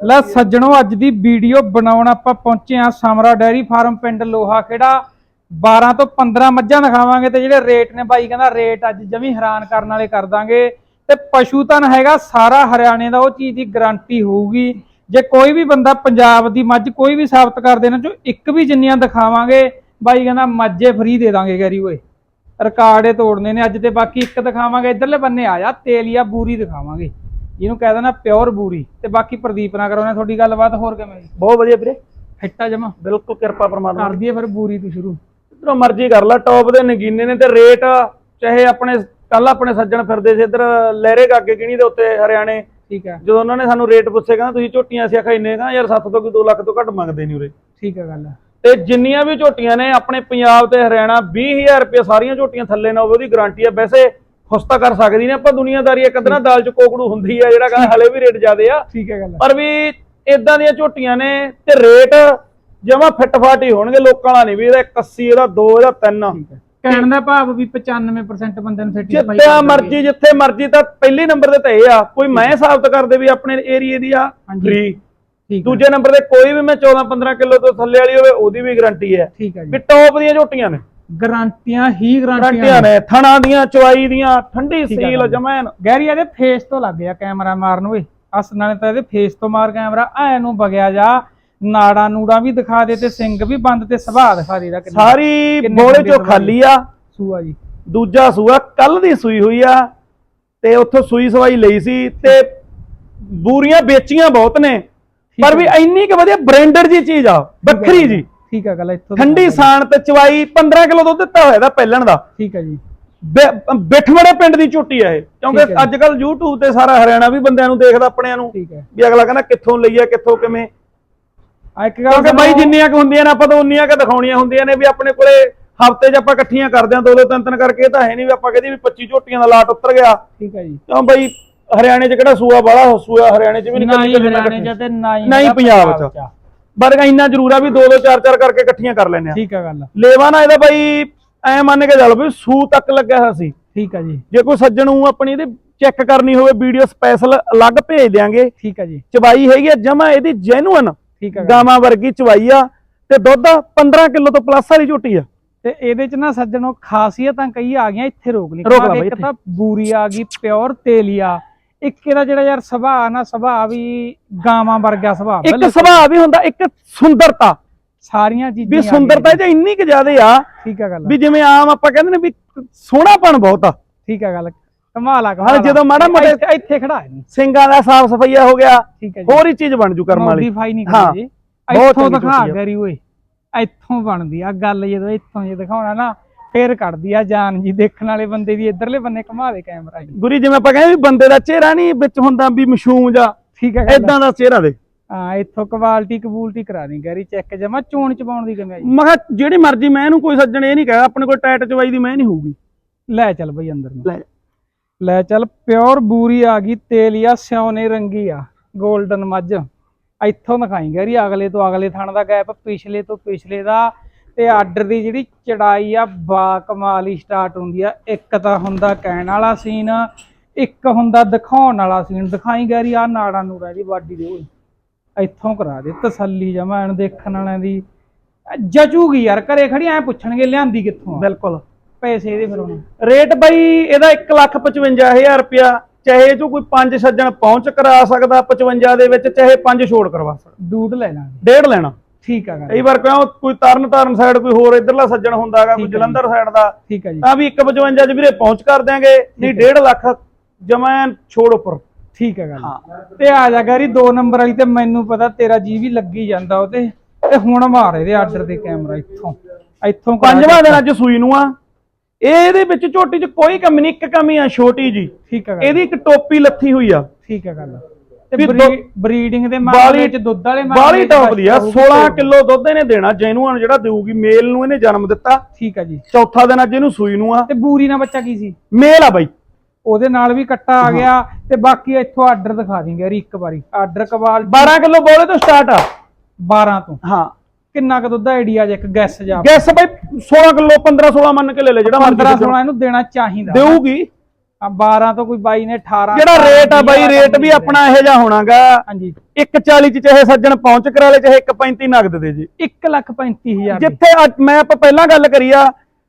ਲੈ ਸੱਜਣੋ, ਅੱਜ ਦੀ ਵੀਡੀਓ ਬਣਾਉਣ ਆਪਾਂ ਪਹੁੰਚੇ ਆ ਸਮਰਾ ਡੈਰੀ ਫਾਰਮ ਪਿੰਡ ਲੋਹਾ ਖੇੜਾ। 12 ਤੋਂ 15 ਮੱਝਾਂ ਦਿਖਾਵਾਂਗੇ ਤੇ ਜਿਹੜੇ ਰੇਟ ਨੇ ਬਾਈ, ਕਹਿੰਦਾ ਰੇਟ ਅੱਜ ਜਮੀ ਹੈਰਾਨ ਕਰਨ ਵਾਲੇ ਕਰ ਦਾਂਗੇ। ਤੇ ਪਸ਼ੂ ਧਨ ਹੈਗਾ ਸਾਰਾ ਹਰਿਆਣੇ ਦਾ, ਉਹ ਚੀਜ਼ ਦੀ ਗਾਰੰਟੀ ਹੋਊਗੀ। ਜੇ ਕੋਈ ਵੀ ਬੰਦਾ ਪੰਜਾਬ ਦੀ ਮੱਝ ਕੋਈ ਵੀ ਸਾਬਤ ਕਰ ਦੇਣਾ ਜੋ ਇੱਕ ਵੀ ਜਿੰਨੀਆਂ ਦਿਖਾਵਾਂਗੇ, ਬਾਈ ਕਹਿੰਦਾ ਮੱਝੇ ਫ੍ਰੀ ਦੇ ਦਾਂਗੇ ਗੈਰੀ ਓਏ। ਰਿਕਾਰਡ ਇਹ ਤੋੜਨੇ ਨੇ, ਅੱਜ ਤੇ ਬਾਕੀ ਇੱਕ ਦਿਖਾਵਾਂਗੇ, ਇਧਰਲੇ ਬੰਨੇ ਆ ਜਾ, ਤੇਲੀਆ ਬੂਰੀ ਦਿਖਾਵਾਂਗੇ। ਇਹਨੂੰ ਕਹਿ ਦੇਣਾ ਪਿਓਰ ਬੂਰੀ। ਤੇ ਬਾਕੀ ਪ੍ਰਦੀਪ ਨਾਲ ਕਰਾਉਣੇ ਤੁਹਾਡੀ ਗੱਲਬਾਤ ਹੋਰ ਕਿਵੇਂ ਬਹੁਤ ਵਧੀਆ ਵੀਰੇ। ਫਿੱਟਾ ਜਮਾ। ਬਿਲਕੁਲ ਕਿਰਪਾ ਪਰਮਾਤਮਾ ਕਰ ਦਈਏ ਫਿਰ ਬੂਰੀ ਤੋਂ ਸ਼ੁਰੂ। ਜਿੱਧਰੋਂ ਮਰਜ਼ੀ ਕਰ ਲਾ ਟੌਪ ਦੇ ਨਗੀਨੇ ਨੇ ਤੇ ਰੇਟ ਚਾਹੇ ਆਪਣੇ ਕੱਲ ਆਪਣੇ ਸੱਜਣ ਫਿਰਦੇ ਸੀ ਇੱਧਰ ਲਹਿਰੇ ਕਾਗੇ ਕਿਣੀ ਦੇ ਉੱਤੇ ਹਰਿਆਣੇ। ਠੀਕ ਹੈ ਜਦੋਂ ਉਹਨਾਂ ਨੇ ਸਾਨੂੰ ਰੇਟ ਪੁੱਛੇ ਕਹਿੰਦਾ ਤੁਸੀਂ ਝੋਟੀਆਂ ਆਖਿਆ ਇੰਨੇ ਕਾ ਯਾਰ 7 ਤੋਂ ਕੋਈ 2 ਲੱਖ ਤੋਂ ਘੱਟ ਮੰਗਦੇ ਨਹੀਂ ਉਰੇ। ਠੀਕ ਹੈ ਗੱਲ ਤੇ ਜਿੰਨੀਆਂ ਵੀ ਝੋਟੀਆਂ ਨੇ ਆਪਣੇ ਪੰਜਾਬ ਤੇ ਹਰਿਆਣਾ 20000 ਰੁਪਏ ਸਾਰੀਆਂ ਝੋਟੀਆਂ ਥੱਲੇ ਨਾ ਹੋਵੇ ਉਹਦੀ ਗਾਰੰਟੀ ਹੈ ਵੈਸੇ ਖੁਸਤਾ ਕਰ ਸਕਦੀ ਨੇ। ਆਪਾਂ ਦੁਨੀਆਦਾਰੀ ਇੱਕ ਅੱਧਾ ਦਾਲ ਚ ਕੋਕੜੂ ਹੁੰਦੀ ਆ ਜਿਹੜਾ ਕਹਿੰਦਾ ਹਲੇ ਵੀ ਰੇਟ ਜ਼ਿਆਦੇ ਆ। ਠੀਕ ਹੈ ਗੱਲ ਪਰ ਵੀ ਇਦਾਂ ਦੀਆਂ ਝੋਟੀਆਂ ਨੇ ਤੇ ਰੇਟ ਜਮਾ ਫਿੱਟ ਫਾਟ ਹੀ ਹੋਣਗੇ ਲੋਕਾਂ ਵਾਲਾ ਨਹੀਂ ਵੀ ਇਹਦਾ 81 ਇਹਦਾ 2 ਇਹਦਾ 3 ਠੀਕ ਹੈ। ਕਹਿਣ ਦਾ ਭਾਵ ਵੀ 95% ਬੰਦੇ ਨੂੰ ਸੈਟੀਸਫਾਈ ਜਿੱਥੇ ਮਰਜ਼ੀ ਜਿੱਥੇ ਮਰਜ਼ੀ ਤਾਂ ਪਹਿਲੇ ਨੰਬਰ ਤੇ ਤਾਂ ਇਹ ਆ ਕੋਈ ਮੈਂ ਸਾਬਤ ਕਰਦੇ ਵੀ ਆਪਣੇ ਏਰੀਏ ਦੀ ਆ। ਫ੍ਰੀ ਦੂਜੇ ਨੰਬਰ ਤੇ ਕੋਈ ਵੀ ਮੈਂ 14 15 ਕਿਲੋ ਤੋਂ ਥੱਲੇ ਵਾਲੀ ਹੋਵੇ ਉਹਦੀ ਵੀ ਗਾਰੰਟੀ ਹੈ। ਵੀ ਟੌਪ ਦੀਆਂ ਝੋਟੀਆਂ ਨੇ। ਗਾਰੰਟੀਆਂ ਹੀ ਗਾਰੰਟੀਆਂ ਨੇ। ਥਣਾ ਦੀਆਂ ਚਵਾਈ ਦੀਆਂ ਠੰਡੀ ਸੀਲ। ਜਮੈਨ। ਗੈਰੀ ਇਹਦੇ ਫੇਸ ਤੋਂ ਲੱਗ ਗਿਆ ਕੈਮਰਾ ਮਾਰਨ ਓਏ। ਅਸ ਨਾਲੇ ਤਾਂ ਇਹਦੇ ਫੇਸ ਤੋਂ ਮਾਰ ਕੈਮਰਾ। ਐ ਨੂੰ ਵਗਿਆ ਜਾ। ਨਾੜਾ ਨੂੜਾ ਵੀ ਦਿਖਾ ਦੇ ਤੇ ਸਿੰਘ ਵੀ ਬੰਦ ਤੇ ਸੁਭਾਅ ਦਿਖਾ ਦੇ ਦਾ ਸਾਰੀ ਬੋਲੇ ਚੋਂ? ਖਾਲੀ ਆ। ਸੂਆ ਜੀ। ਦੂਜਾ ਸੂਆ ਕੱਲ ਦੀ ਸੂਈ ਹੋਈ ਆ ਤੇ ਉੱਥੋਂ ਸੂਈ ਸਵਾਈ ਲਈ ਸੀ ਤੇ ਬੂਰੀਆਂ ਵੇਚੀਆਂ ਬਹੁਤ ਨੇ। ਪਰ ਵੀ ਇੰਨੀ ਕਿ ਵਧੀਆ ਬ੍ਰਾਂਡਡ ਜੀ ਚੀਜ਼ ਆ ਵੱਖਰੀ ਜੀ। ਠੀਕ ਹੈ ਗੱਲ ਇੱਥੋਂ ਠੰਡੀ। ਸਾਣ ਤੇ ਚਵਾਈ 15 ਕਿਲੋ ਦੁੱਧ ਦਿੱਤਾ ਹੋਇਆ ਦਾ ਪਹਿਲਣ ਦਾ। ਠੀਕ ਹੈ ਜੀ। ਬਿਠਵੜੇ ਪਿੰਡ ਦੀ ਝੋਟੀ ਆ ਇਹ। ਕਿਉਂਕਿ। ਅੱਜ ਕੱਲ YouTube ਤੇ ਸਾਰਾ ਹਰਿਆਣਾ ਵੀ ਬੰਦਿਆਂ ਨੂੰ ਦੇਖਦਾ ਆਪਣਿਆਂ ਨੂੰ ਵੀ ਅਗਲਾ ਕਹਿੰਦਾ ਕਿੱਥੋਂ ਲਈ ਆ ਕਿੱਥੋਂ ਕਿਵੇਂ। ਆ ਇੱਕ ਗੱਲ ਕਿਉਂਕਿ ਬਾਈ ਜਿੰਨੀਆਂ ਕੁ ਹੁੰਦੀਆਂ ਨੇ ਆਪਾਂ ਤਾਂ ਉਨੀਆਂ ਕੁ ਦਿਖਾਉਣੀਆਂ ਹੁੰਦੀਆਂ ਨੇ ਵੀ ਆਪਣੇ ਕੋਲੇ ਹਫ਼ਤੇ 'ਚ ਆਪਾਂ ਇਕੱਠੀਆਂ ਕਰਦੇ ਆਂ ਦੋ ਦੋ ਤਿੰਨ ਤਿੰਨ ਕਰਕੇ ਇਹ ਤਾਂ ਹੈ ਨਹੀਂ ਵੀ ਆਪਾਂ ਕਹਦੇ ਵੀ 25 ਝੋਟੀਆਂ ਦਾ ਲਾਟ ਉੱਤਰ ਗਿਆ। ਠੀਕ ਹੈ ਜੀ। ਕਿਉਂ ਬਾਈ ਹਰਿਆਣੇ 'ਚ ਕਿਹੜਾ ਸੂਆ ਬਾਲਾ ਸੂਆ ਹਰਿਆਣੇ 'ਚ ਵੀ ਨਹੀਂ ਹੀ ਹਰਿਆਣੇ ਚ ਤੇ ਨਾ ਹੀ ਪੰਜਾਬ 'ਚ। ਪਰ ਇੰਨਾ ਜ਼ਰੂਰ ਆ ਵੀ ਦੋ ਦੋ ਚਾਰ ਚਾਰ ਕਰਕੇ ਇਕੱਠੀਆਂ ਕਰ ਲੈਨੇ ਆ। ਠੀਕ ਹੈ ਗੱਲ ਲੇਵਾ ਨਾ ਇਹਦਾ ਬਾਈ ਐ ਮੰਨ ਕੇ ਚੱਲ ਵੀ ਸੂ ਤੱਕ ਲੱਗਿਆ ਹੋਇਆ ਸੀ। ਠੀਕ ਹੈ ਜੀ। ਜੇ ਕੋਈ ਸੱਜਣ ਨੂੰ ਆਪਣੀ ਇਹਦੀ ਚੈੱਕ ਕਰਨੀ ਹੋਵੇ ਵੀਡੀਓ ਸਪੈਸ਼ਲ ਅਲੱਗ ਭੇਜ ਦਿਆਂਗੇ। ਠੀਕ ਹੈ ਜੀ। ਚਵਾਈ ਹੈਗੀ ਆ ਜਮਾ ਇਹਦੀ ਜੈਨੂਅਨ ਠੀਕ ਹੈ ਗੱਲ। ਗਾਵਾਂ ਵਰਗੀ ਚਵਾਈ ਆ ਤੇ ਦੁੱਧ 15 ਕਿਲੋ ਤੋਂ ਪਲੱਸ ਵਾਲੀ ਝੋਟੀ ਆ। ਤੇ ਇਹਦੇ ਚ ਨਾ ਸੱਜਣੋ ਖਾਸੀਅਤਾਂ ਕਈ ਆ ਗਈਆਂ ਇੱਥੇ ਰੋਕ ਲਈ ਰੋਕ ਲਾ ਬਾਈ ਇੱਕ ਤਾਂ ਬੂਰੀ ਆ ਗਈ ਪਿਓਰ ਤੇਲੀਆ। ਇੱਕ ਇਹਦਾ ਜਿਹੜਾ ਯਾਰ ਸੁਭਾਅ ਨਾ ਸੁਭਾਅ ਵੀ ਗਾਵਾਂ ਵਰਗਾ ਸੁਭਾਅ ਇੱਕ। ਸੁਭਾਅ ਵੀ ਹੁੰਦਾ ਇੱਕ ਸੁੰਦਰਤਾ। ਸਾਰੀਆਂ ਚੀਜ਼ਾਂ ਵੀ ਆ ਸੁੰਦਰਤਾ। ਜੇ ਇੰਨੀ ਕਿ ਜ਼ਿਆਦੇ ਆ ਠੀਕ ਹੈ ਗੱਲ ਵੀ ਜਿਵੇਂ ਆਮ ਆਪਾਂ ਕਹਿੰਦੇ ਨੇ ਵੀ ਸੋਹਣਾਪਣ ਬਹੁਤ ਆ। ਠੀਕ ਹੈ ਗੱਲ ਕਮਾਲ ਆ ਕਮਾਲ ਆ। ਜਦੋਂ ਮਾੜਾ ਮੋਟਾ- ਇੱਥੇ- ਖੜਾ ਹੈ ਸਿੰਗਾਂ ਦਾ ਸਾਫ਼ ਸਫਾਈਆ ਹੋ ਗਿਆ ਹੋਰ ਹੀ ਚੀਜ਼ ਬਣ ਜੂ ਕਰਮ ਵਾਲੀ। ਮੋਡੀਫਾਈ ਨਹੀਂ ਕਰੀ ਜੀ। ਇੱਥੋਂ ਦਿਖਾ ਆ। ਕਰੀ ਓਏ। ਇੱਥੋਂ ਬਣਦੀ ਆ। ਗੱਲ ਜਦੋਂ ਇੱਥੋਂ ਜੇ ਦਿਖਾਉਣਾ ਨਾ ਫੇਰ ਕੱਢਦੀ ਆ ਜਾਨ ਜੀ ਦੇਖਣ ਵਾਲੇ ਬੰਦੇ ਦੀ ਇਧਰਲੇ ਬੰਨੇ ਘੁਮਾ ਦੇ ਕੈਮਰਾ ਜੀ। ਗੁਰੀ ਜਿਵੇਂ ਆਪਾਂ ਕਹਿੰਦੇ ਵੀ ਬੰਦੇ ਦਾ ਚਿਹਰਾ ਨਹੀਂ ਵਿੱਚ ਹੁੰਦਾ ਵੀ ਮਸ਼ੂਮ ਜਾਂ ਠੀਕ ਹੈ ਇਦਾਂ ਦਾ ਚਿਹਰਾ ਦੇ। ਹਾਂ ਇੱਥੋਂ ਕੁਆਲਿਟੀ ਕਬੂਲਟੀ ਕਰਾ ਦੀ ਗੈਰੀ ਚੈੱਕ ਜਮਾ ਚੋਣ ਚਬਾਉਣ ਦੀ ਕਿਵੇਂ ਆ ਜੀ ਮੈਂ ਕਿਹਾ ਜਿਹੜੀ ਮਰਜ਼ੀ ਮੈਂ ਇਹਨੂੰ ਕੋਈ ਸੱਜਣ ਇਹ ਨਹੀਂ ਕਹੇਗਾ ਆਪਣੇ ਕੋਲ ਟਾਈਟ ਚਵਾਈ ਦੀ ਮੈਂ ਨਹੀਂ ਹੋਊਗੀ। ਲੈ ਚੱਲ ਬਈ ਅੰਦਰ ਨੂੰ। ਲੈ। ਲੈ ਚੱਲ ਪਿਓਰ ਬੂਰੀ ਆ ਗਈ ਤੇਲੀਆ ਸਿਉਨੇ ਰੰਗੀ ਆ 골ਡਨ ਮੱਝ। ਇੱਥੋਂ ਦਿਖਾਈ ਗੈਰੀ ਅਗਲੇ ਤੋਂ ਅਗਲੇ ਥਣ ਦਾ ਗੈਪ ਪਿਛਲੇ ਤੋਂ ਪਿਛਲੇ ਦਾ। ਤੇ ਆਰਡਰ ਦੀ ਜਿਹੜੀ ਚੜਾਈ ਆ ਬਾ ਕਮਾਲ ਹੀ ਸਟਾਰਟ ਹੁੰਦੀ ਆ। ਇੱਕ ਤਾਂ ਹੁੰਦਾ ਕਹਿਣ ਵਾਲਾ ਸੀਨ ਇੱਕ ਹੁੰਦਾ ਦਿਖਾਉਣ ਵਾਲਾ ਸੀਨ। ਦਿਖਾਈ ਗੈਰੀ ਆ ਨਾੜਾ ਨੂੜਾ ਦੀ ਬਾਡੀ ਦੇ ਓਏ ਇੱਥੋਂ ਕਰਾ ਦੇ ਤਸੱਲੀ ਜਮਾ ਐਨ ਦੇਖਣ ਵਾਲਿਆਂ ਦੀ। ਜਚੂਗੀ ਯਾਰ ਘਰੇ ਖੜੀ ਐ ਪੁੱਛਣਗੇ ਲਿਆਂਦੀ ਕਿੱਥੋਂ ਬਿਲਕੁਲ। ਪੈਸੇ ਇਹਦੇ ਫਿਰ ਹੁਣ। ਰੇਟ ਬਈ ਇਹਦਾ 155000 ਰੁਪਿਆ ਚਾਹੇ ਜੋ ਕੋਈ ਪੰਜ ਸੱਜਣ ਪਹੁੰਚ ਕਰਾ ਸਕਦਾ 55 ਦੇ ਵਿੱਚ ਚਾਹੇ ਪੰਜ ਛੋੜ ਕਰਵਾ ਸਕਦਾ। ਡੂਡ ਲੈ ਲਾਂਗੇ। ਡੇਢ ਲੈਣਾ। ਠੀਕ ਗੱਲ। ਕਈ ਵਾਰ ਕਿਉਂ ਕੋਈ ਤਰਨ ਤਾਰਨ ਸਾਈਡ ਕੋਈ ਹੋਰ ਇਧਰਲਾ ਸੱਜਣ ਹੁੰਦਾ ਹੈਗਾ ਕੋਈ ਹੈ। ਜਲੰਧਰ ਸਾਈਡ ਦਾ ਠੀਕ ਆ ਜੀ। ਤਾਂ ਵੀ 155 ਚ ਵੀਰੇ ਪਹੁੰਚ ਕਰ ਦਿਆਂਗੇ ਨਹੀਂ 1.5 ਲੱਖ ਜਮੈਂ ਛੋੜ ਉੱਪਰ। ਠੀਕ ਆ ਗੱਲ। ਤੇ ਆ ਜਾ ਗਾਰੀ 2 ਨੰਬਰ ਵਾਲੀ ਤੇ ਮੈਨੂੰ ਪਤਾ ਤੇਰਾ ਜੀ ਵੀ ਲੱਗੀ ਜਾਂਦਾ ਉਹਤੇ ਤੇ ਹੁਣ ਮਾਰ ਇਹਦੇ ਆਰਡਰ ਦੇ ਕੈਮਰਾ ਇੱਥੋਂ। ਇੱਥੋਂ ਪੰਜਵਾਂ ਦਿਨ ਅੱਜ ਸੂਈ ਨੂੰ ਆ। ਇਹ ਇਹਦੇ ਵਿੱਚ ਝੋਟੀ 'ਚ ਕੋਈ ਕਮੀ ਨਹੀਂ ਇੱਕ ਕਮੀ ਆ ਛੋਟੀ ਜੀ। ਠੀਕ ਗੱਲ। ਇਹਦੀ ਇੱਕ ਟੋਪੀ ਲੱਥੀ ਹੋਈ ਆ। ਠੀਕ ਆ ਗੱਲ। ਤੇ ਦੋ- ਬਰੀਡਿੰਗ ਦੇ ਬਾਲੀ- ਮਾਮਲੇ ਵਿੱਚ ਦੁੱਧ ਵਾਲੇ ਬਾਲੀ ਮਾਮਲੇ 'ਚ ਟੌਪ ਦੀ ਆ ਬਸ 16 ਕਿਲੋ ਦੁੱਧ ਇਹਨੇ ਦੇਣਾ ਜੈਨੂਅਨ ਜਿਹੜਾ ਦੇਊਗੀ ਮੇਲ ਨੂੰ ਇਹਨੇ ਜਨਮ ਦਿੱਤਾ। ਠੀਕ ਆ ਜੀ। ਚੌਥਾ ਦਿਨ ਅੱਜ ਇਹਨੂੰ ਸੂਈ ਨੂੰ ਆ। ਤੇ ਬੂਰੀ ਨਾਲ ਬੱਚਾ ਕੀ ਸੀ? ਮੇਲ ਆ ਬਾਈ। ਉਹਦੇ ਨਾਲ ਵੀ ਕੱਟਾ ਆ ਗਿਆ ਤੇ ਬਾਕੀ ਇੱਥੋਂ ਆਰਡਰ ਦਿਖਾ ਦਿੰਗੇ ਯਾਰ ਇੱਕ ਵਾਰੀ। ਆਰਡਰ ਕਵਾਲ 12 ਕਿਲੋ ਬੋਲੇ ਤੋਂ ਸਟਾਰਟ ਆ। 12 ਤੋਂ। ਹਾਂ। ਕਿੰਨਾ ਕੁ ਦੁੱਧ ਆਈਡੀਆ ਜੇ ਇੱਕ ਗੈਸ ਜਾ। ਗੈਸ ਬਾਈ 16 ਕਿਲੋ 15 16 ਮੰਨ ਕੇ ਲੈ ਲੈ ਜਿਹੜਾ 15 ਮਰਜ਼ੀ 16 ਇਹਨੂੰ ਦੇਣਾ ਚਾਹੀਦਾ। ਦੇਊਗੀ। ਆ 12 ਤੋਂ ਕੋਈ ਬਾਈ ਨੇ 18 ਜਿਹੜਾ ਰੇਟ ਆ ਬਾਈ ਰੇਟ ਵੀ ਆਪਣਾ ਇਹੋ ਜਿਹਾ ਹੋਣਾਗਾ। ਹਾਂਜੀ। 140 ਚ ਚਾਹੇ ਸੱਜਣ ਪਹੁੰਚ ਕਰਾ ਲੇ ਚਾਹੇ 135 ਨਗਦ ਦੇ ਜੀ। 1 ਲੱਖ 35000 ਜਿੱਥੇ ਮੈਂ ਆਪਾਂ ਪਹਿਲਾਂ ਗੱਲ ਕਰੀ ਆ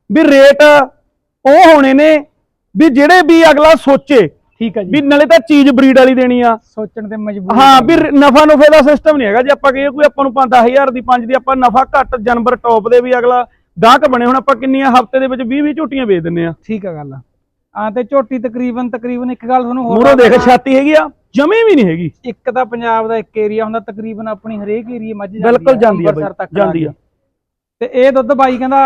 ਵੀ ਰੇਟ ਉਹ ਹੋਣੇ ਨੇ ਵੀ ਜਿਹੜੇ ਵੀ ਅਗਲਾ ਸੋਚੇ ਠੀਕ ਹੈ ਵੀ ਜੀ ਨਾਲੇ ਤਾਂ ਚੀਜ਼ ਬਰੀਡ ਵਾਲੀ ਦੇਣੀ ਆ। ਸੋਚਣ ਤੇ ਮਜਬੂਰ ਹਾਂ ਵੀ ਨਫਾ ਨੁਫੇ ਦਾ ਸਿਸਟਮ ਨਹੀਂ ਹੈਗਾ ਜੇ। ਆਪਾਂ ਕਹੀਏ ਕੋਈ ਆਪਾਂ ਨੂੰ 5-10000 ਦੀ 5 ਦੀ ਆਪਾਂ ਨਫਾ ਘੱਟ ਜਾਨਵਰ ਟੌਪ ਦੇ ਵੀ ਅਗਲਾ ਗਾਹਕ ਬਣੇ। ਹੁਣ ਆਪਾਂ ਕਿੰਨੀਆਂ ਹਫ਼ਤੇ ਦੇ ਵਿੱਚ 20-20 ਝੋਟੀਆਂ ਵੇਚ ਦਿੰਨੇ ਆ। ਠੀਕ ਹੈ ਗੱਲ ਆ। ਤੇ ਝੋਟੀ ਤਕਰੀਬਨ ਤਕਰੀਬਨ ਇੱਕ ਗੱਲ ਤੁਹਾਨੂੰ ਹੋਰ ਮੂਰੋਂ ਦੇਖ। ਛਾਤੀ ਹੈਗੀ ਆ ਜਮੀ ਵੀ ਨਹੀਂ ਹੈਗੀ ਇੱਕ ਤਾਂ ਪੰਜਾਬ ਦਾ ਇੱਕ ਏਰੀਆ ਹੁੰਦਾ ਤਕਰੀਬਨ ਆਪਣੀ ਹਰੇਕ ਏਰੀਆ ਮੱਝ ਜਾਂਦੀ ਬਿਲਕੁਲ ਜਾਂਦੀ ਆ ਬਾਈ, ਜਾਂਦੀ ਆ। ਤੇ ਇਹ ਦੁੱਧ ਬਾਈ ਕਹਿੰਦਾ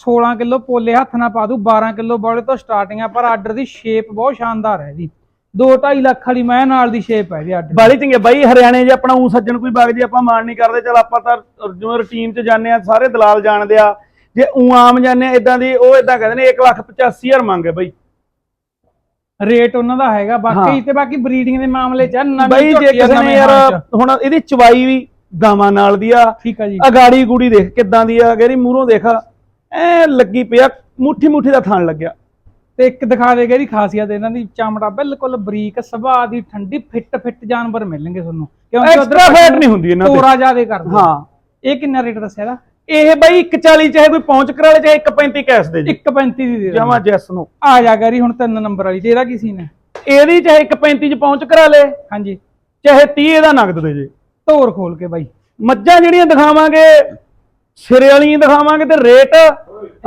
16 ਕਿਲੋ ਪੋਲੇ ਹੱਥ ਨਾਲ ਪਾ ਦੂ 12 ਕਿਲੋ ਬੋਲੇ ਤੋਂ ਸਟਾਰਟਿੰਗ ਆ ਪਰ ਆਰਡਰ ਦੀ ਸ਼ੇਪ ਬਹੁਤ ਸ਼ਾਨਦਾਰ ਹੈ ਜੀ 2.5 ਲੱਖ ਵਾਲੀ ਮੈਂ ਨਾਲ ਦੀ ਸ਼ੇਪ ਹੈ ਜੀ ਆਰਡਰ ਬਾਲੀ ਚੰਗੇ ਬਾਈ ਹਰਿਆਣੇ ਜੇ ਆਪਣਾ ਉਹ ਸੱਜਣ ਕੋਈ ਵਗ ਜੇ ਆਪਾਂ ਮਾਣ ਨਹੀਂ ਕਰਦੇ ਚਲ ਆਪਾਂ ਤਾਂ ਜਿਵੇਂ ਰੁਟੀਨ 'ਚ ਜਾਂਦੇ ਆ ਸਾਰੇ ਦਲਾਲ ਜਾਣਦੇ ਆ ਜੇ ਉਹ ਆਮ ਆ ਇਦਾਂ ਦੀ ਉਹ ਇਦਾਂ ਕਹਿੰਦੇ ਨੇ 185000 ਮੰਗੇ ਬਾਈ। ਰੇਟ ਉਹਨਾਂ ਦਾ ਹੈਗਾ ਬਾਕੀ। ਤੇ ਬਾਕੀ ਬਰੀਡਿੰਗ ਦੇ ਮਾਮਲੇ ਚ ਨਵੀਂ ਬਾਈ ਜੇ ਕਿਸੇ ਨੇ ਯਾਰ। ਹੁਣ ਇਹਦੀ ਚਵਾਈ ਵੀ ਗਾਵਾਂ ਨਾਲ ਦੀ ਆ। ਠੀਕ ਆ ਜੀ। ਅਗਾੜੀ ਗੂੜੀ ਦੇਖ ਕਿੱਦਾਂ ਦੀ ਆ ਗੇਰੀ ਮੂਹਰੋਂ ਦੇਖ ਐ ਲੱਗੀ ਪਿਆ ਮੁੱਠੀ ਮੁੱਠੀ ਦਾ ਥਣ ਲੱਗਿਆ। ਤੇ ਇੱਕ ਦਿਖਾ ਦੇਗਾ ਇਹਦੀ ਖਾਸੀਅਤ ਇਹਨਾਂ ਦੀ ਚਮੜਾ ਬਿਲਕੁਲ ਬਰੀਕ ਸੁਭਾਅ ਦੀ ਠੰਡੀ ਫਿੱਟ ਫਿੱਟ ਜਾਨਵਰ ਮਿਲਣਗੇ ਤੁਹਾਨੂੰ। ਐਕਸਟਰਾ ਫੈਟ ਨਹੀਂ ਹੁੰਦੀ ਇਹਨਾਂ ਤੇ। ਤੋਰਾ ਜ਼ਿਆਦੇ ਕਰਦੇ ਹਾਂ। ਇਹ ਕਿੰਨਾ ਰੇਟ ਦੱਸਿਆ ਇਹਦਾ? ਇਹ ਬਾਈ 140 ਚਾਹੇ ਕੋਈ ਪਹੁੰਚ ਕਰਾ ਲੇ ਚਾਹੇ 135 ਕੈਸ ਦੇ ਜੀ। 1.35 ਦੀ ਦੇ ਜਮਾ ਜੈਸ ਨੂੰ। ਆ ਜਾ ਗਰੀ ਹੁਣ ਤਿੰਨ ਨੰਬਰ ਵਾਲੀ ਤੇ ਇਹਦਾ ਕੀ ਸੀਨ ਹੈ? ਇਹਦੀ ਚਾਹੇ 135 ਚ ਪਹੁੰਚ ਕਰਾ ਲੇ ਹਾਂਜੀ। ਚਾਹੇ 30 ਇਹਦਾ ਨਗਦ ਦੇ ਜੇ। ਧੋਰ ਖੋਲ ਕੇ ਬਾਈ। ਮੱਝਾਂ ਜਿਹੜੀਆਂ ਦਿਖਾਵਾਂਗੇ ਸਿਰੇ ਵਾਲੀਆਂ ਦਿਖਾਵਾਂਗੇ ਤੇ ਰੇਟ।